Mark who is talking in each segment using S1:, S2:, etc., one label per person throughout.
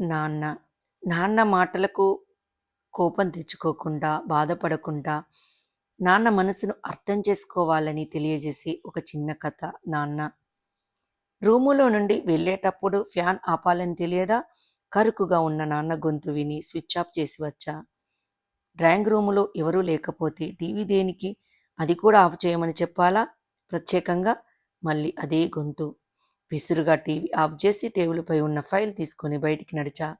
S1: నాన్న. నాన్న మాటలకు కోపం తెచ్చుకోకుండా బాధపడకుండా నాన్న మనసును అర్థం చేసుకోవాలని తెలియజేసే ఒక చిన్న కథ నాన్న. రూములో నుండి వెళ్ళేటప్పుడు ఫ్యాన్ ఆపాలని తెలియదా? కరుకుగా ఉన్న నాన్న గొంతు విని స్విచ్ ఆఫ్ చేసి వచ్చా. డ్రాయింగ్ రూములో ఎవరూ లేకపోతే టీవీ దేనికి? అది కూడా ఆఫ్ చేయమని చెప్పాలా? ప్రత్యేకంగా? మళ్ళీ అదే గొంతు. విసురుగా టీవీ ఆఫ్ చేసి టేబుల్పై ఉన్న ఫైల్ తీసుకొని బయటికి నడిచా.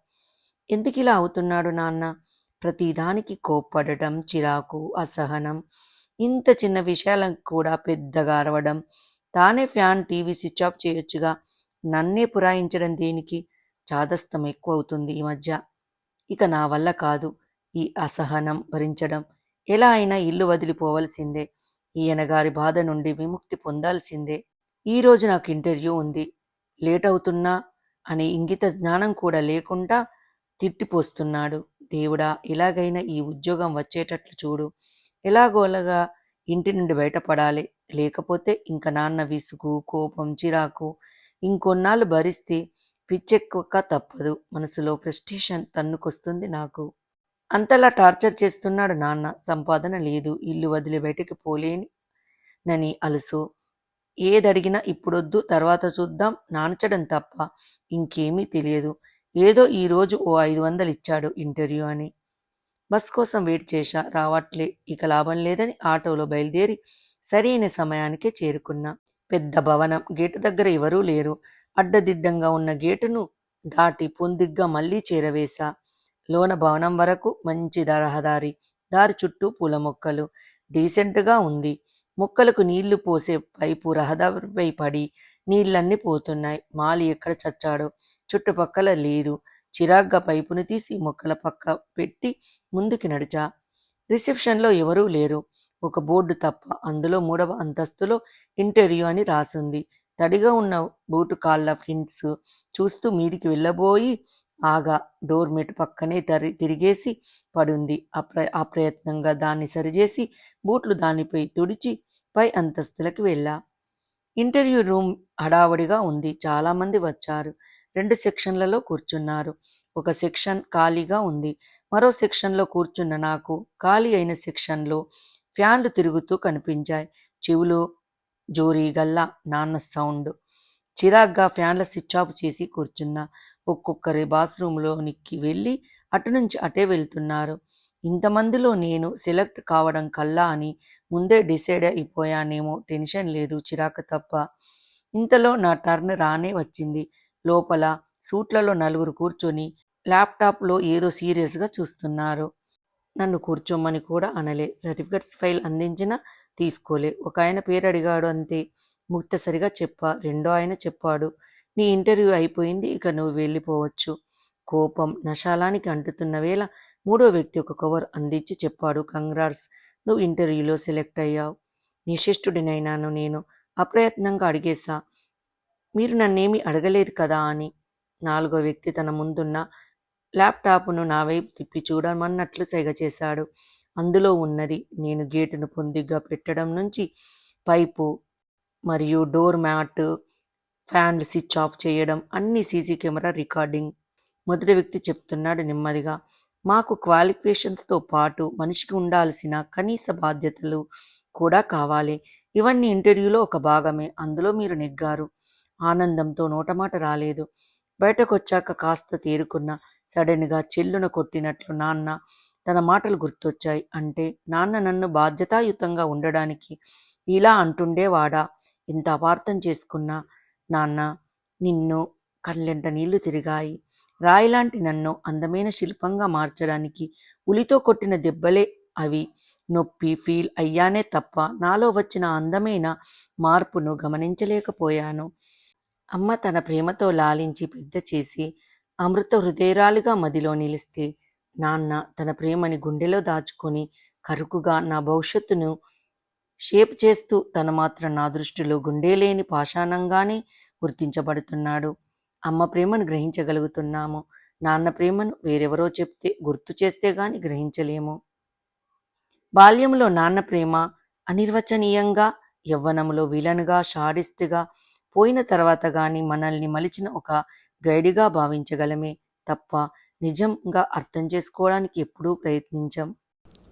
S1: ఎందుకు ఇలా అవుతున్నాడు నాన్న? ప్రతిదానికి కోప్పడటం చిరాకు అసహనం ఇంత చిన్న విషయాలకు కూడా పెద్దగా అరవడం. తానే ఫ్యాన్ టీవీ స్విచ్ ఆఫ్ చేయొచ్చుగా. నన్నే పురాయించడం దేనికి? చాదస్తం ఎక్కువ అవుతుంది ఈ మధ్య. ఇక నా వల్ల కాదు ఈ అసహనం భరించడం. ఎలా అయినా ఇల్లు వదిలిపోవలసిందే. ఈయన గారి బాధ నుండి విముక్తి పొందాల్సిందే. ఈ రోజు నాకు ఇంటర్వ్యూ ఉంది. లేట్ అవుతున్నా అనే ఇంగిత జ్ఞానం కూడా లేకుండా తిట్టిపోస్తున్నాడు. దేవుడా ఇలాగైనా ఈ ఉద్యోగం వచ్చేటట్లు చూడు. ఎలాగోలాగా ఇంటి నుండి బయటపడాలి. లేకపోతే ఇంక నాన్న విసుగు కోపం చిరాకు ఇంకొన్నాళ్ళు భరిస్తే పిచ్చెక్కక తప్పదు. మనసులో ప్రెస్టిషన్ తన్నుకొస్తుంది నాకు. అంతలా టార్చర్ చేస్తున్నాడు నాన్న. సంపాదన లేదు. ఇల్లు వదిలి బయటికి పోలేని నని అలసు ఏదడిగినా ఇప్పుడొద్దు తర్వాత చూద్దాం నానచడం తప్ప ఇంకేమీ తెలియదు. ఏదో ఈరోజు ఓ ఐదు వందలు ఇచ్చాడు ఇంటర్వ్యూ అని. బస్ కోసం వెయిట్ చేశా రావట్లే ఇక లాభం లేదని ఆటోలో బయలుదేరి సరైన సమయానికే చేరుకున్నా. పెద్ద భవనం గేటు దగ్గర ఎవరూ లేరు. అడ్డదిడ్డంగా ఉన్న గేటును దాటి పొందిగ్గా మళ్ళీ చేరవేశా. లోన భవనం వరకు మంచి రహదారి దారి చుట్టూ పూల మొక్కలు డీసెంట్గా ఉంది. మొక్కలకు నీళ్ళు పోసే పైపు రహదారిపై పడి నీళ్ళన్నీ పోతున్నాయి. మాలి ఎక్కడ చచ్చాడో? చుట్టుపక్కల లేదు. చిరాగ్గా పైపును తీసి మొక్కల పక్క పెట్టి ముందుకి నడిచా. రిసెప్షన్లో ఎవరూ లేరు. ఒక బోర్డు తప్ప అందులో మూడవ అంతస్తులో ఇంటర్వ్యూ అని రాసింది. తడిగా ఉన్న బూటు కాళ్ళ ప్రింట్స్ చూస్తూ మీదికి వెళ్ళబోయి ఆగా డోర్ మెట్ పక్కనే తరి తిరిగేసి పడుంది. అప్ర అప్రయత్నంగా దాన్ని సరిచేసి బూట్లు దానిపై తుడిచి పై అంతస్తులకు వెళ్ళా. ఇంటర్వ్యూ రూమ్ హడావడిగా ఉంది. చాలామంది వచ్చారు. రెండు సెక్షన్లలో కూర్చున్నారు. ఒక సెక్షన్ ఖాళీగా ఉంది. మరో సెక్షన్లో కూర్చున్న నాకు ఖాళీ అయిన సెక్షన్లో ఫ్యాన్లు తిరుగుతూ కనిపించాయి. చెవులో జోరీ గల్లా నాన్న సౌండ్. చిరాగ్గా ఫ్యాన్ల స్విచ్ ఆఫ్ చేసి కూర్చున్నా. ఒక్కొక్కరి బాత్రూంలోనికి వెళ్ళి అటు నుంచి అటే వెళ్తున్నారు. ఇంతమందిలో నేను సెలెక్ట్ కావడం కల్లా అని ముందే డిసైడ్ అయిపోయానేమో టెన్షన్ లేదు చిరాకు తప్ప. ఇంతలో నా టర్న్ రానే వచ్చింది. లోపల సూట్లలో నలుగురు కూర్చొని ల్యాప్టాప్లో ఏదో సీరియస్గా చూస్తున్నారు. నన్ను కూర్చోమని కూడా అనలే. సర్టిఫికెట్స్ ఫైల్ అందించినా తీసుకోలే. ఒక ఆయన పేరు అడిగాడు అంతే. ముక్తసరిగా చెప్పా. రెండో ఆయన చెప్పాడు. నీ ఇంటర్వ్యూ అయిపోయింది ఇక నువ్వు వెళ్ళిపోవచ్చు. కోపం నశాలానికి అంటుతున్న వేళ మూడో వ్యక్తి ఒక కవర్ అందించి చెప్పాడు కంగ్రాట్స్ నువ్వు ఇంటర్వ్యూలో సెలెక్ట్ అయ్యావు. నిశిష్టుడినైనాను నేను అప్రయత్నంగా అడిగేశా. మీరు నన్నేమి అడగలేదు కదా అని. నాలుగో వ్యక్తి తన ముందున్న ల్యాప్టాప్ను నా వైపు తిప్పి చూడమన్నట్లు సైగ చేశాడు. అందులో ఉన్నది నేను గేటును పొందిగ్గా పెట్టడం నుంచి పైపు మరియు డోర్ మ్యాట్ ఫ్యాన్లు స్విచ్ ఆఫ్ చేయడం అన్ని సీసీ కెమెరా రికార్డింగ్. మొదటి వ్యక్తి చెప్తున్నాడు నెమ్మదిగా మాకు క్వాలిఫికేషన్స్తో పాటు మనిషికి ఉండాల్సిన కనీస బాధ్యతలు కూడా కావాలి. ఇవన్నీ ఇంటర్వ్యూలో ఒక భాగమే అందులో మీరు నెగ్గారు. ఆనందంతో నోటమాట రాలేదు. బయటకొచ్చాక కాస్త తేరుకున్న సడన్గా చెల్లున కొట్టినట్లు నాన్న తన మాటలు గుర్తొచ్చాయి. అంటే నాన్న నన్ను బాధ్యతాయుతంగా ఉండడానికి ఇలా అంటుండేవాడా? ఇంత అపార్థం చేసుకున్నా నాన్న నిన్ను కళ్ళెంట నీళ్ళు తిరిగాయి? రాయిలాంటి నన్ను అందమైన శిల్పంగా మార్చడానికి ఉలితో కొట్టిన దెబ్బలే అవి. నొప్పి ఫీల్ అయ్యానే తప్ప నాలో వచ్చిన అందమైన మార్పును గమనించలేకపోయాను. అమ్మ తన ప్రేమతో లాలించి పెద్ద చేసి అమృత హృదయరాలుగా మదిలో నిలిస్తే నాన్న తన ప్రేమని గుండెలో దాచుకొని కరుకుగా నా భవిష్యత్తును షేప్ చేస్తూ తన మాత్రం నా దృష్టిలో గుండె లేని పాషాణంగానే గుర్తించబడుతున్నాడు. అమ్మ ప్రేమను గ్రహించగలుగుతున్నాము. నాన్న ప్రేమను వేరెవరో చెప్తే గుర్తు చేస్తే గాని గ్రహించలేము. బాల్యంలో నాన్న ప్రేమ అనిర్వచనీయంగా యవ్వనంలో విలన్గా షాడిస్ట్గా పోయిన తర్వాత గాని మనల్ని మలిచిన ఒక గైడిగా భావించగలమే తప్ప నిజంగా అర్థం చేసుకోవడానికి ఎప్పుడూ ప్రయత్నించం.